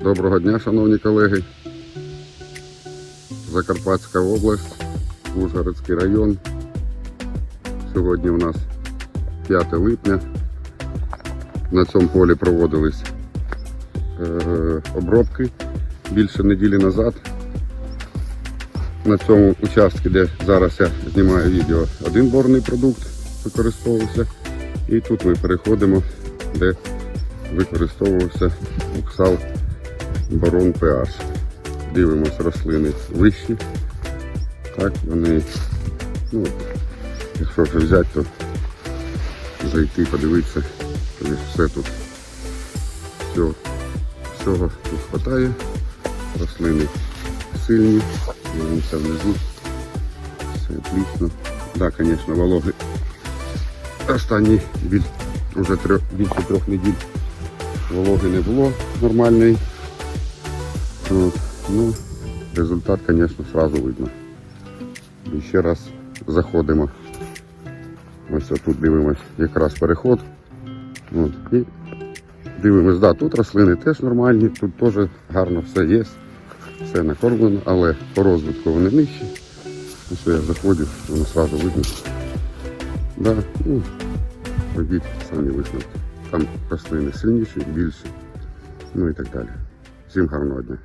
Доброго дня, шановні колеги. Закарпатська область, Ужгородський район. Сьогодні у нас 5 липня. На цьому полі проводились е, обробки більше неділі назад. На цьому участку, де зараз я знімаю відео, один борний продукт використовувався. І тут ми переходимо, де використовувався уксал Барон PH. Дивимось рослини вищі. Так, вони, ну, якщо вже взяти, то зайти, подивитися, то все тут все, всього тут вистачає. Рослини сильні, дивимося внизу. Все отлично. Так, да, звісно, вологи. Останні біль, вже трьох, більше трьох неділь вологи не було нормальної. Ну, результат, звісно, сразу видно. І ще раз заходимо. Ось тут дивимось якраз переход. От. І дивимось, да, тут рослини теж нормальні, тут теж гарно все є, все накормлено, але по розвитку вони нижчі. Ось я заходжу, воно сразу видно. Да, ну, робіть самі висновки. Там рослини сильніші, більші, ну і так далі. Всім гарного дня.